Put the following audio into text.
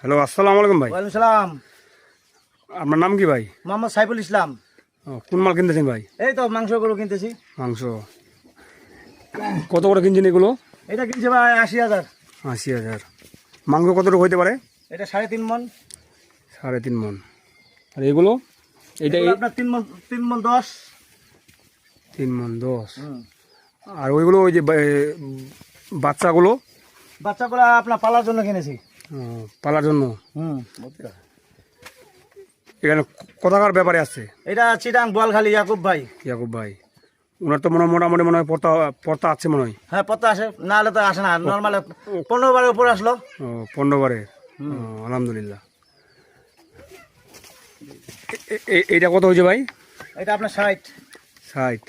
Hello আসসালামু আলাইকুম ভাই। ওয়ালাইকুম সালাম। আপনার নাম কি ভাই? মোহাম্মদ সাইফুল ইসলাম। ও, কোন মাল কিনতেছেন ভাই? এই তো মাংস গরু কিনতেছি। মাংস। কত করে কিনছেন এগুলো? এটা কিনছে ভাই আশি হাজার। আশি হাজার। মাংস কতটুকু হইতে পারে? এটা সাড়ে তিন মন। সাড়ে তিন মন। আর এগুলো? এটা আপনার তিন মন তিন মন দশ। তিন মন দশ। আর ওইগুলো ওই যে বাচ্চাগুলো? বাচ্চাগুলো আপনার পালার জন্য কিনেছি। পালার জন্য? হুম। এখানে কোথাকার ব্যাপারে আছে? এটা চিটাং বোয়ালখালী ইয়াকুব ভাই। ইয়াকুব ভাই। ওনার তো মনে মোটামুটি মনে হয় পর্তা পর্তা আছে মনে হয়। হ্যাঁ পত্তা আসে না হলে তো আসে না। নর্মাল পনেরো বারের উপর আসলো। ও পনেরো বারে আলহামদুলিল্লাহ। এইটা কত হয়েছে ভাই? এটা আপনার ষাট। ষাট।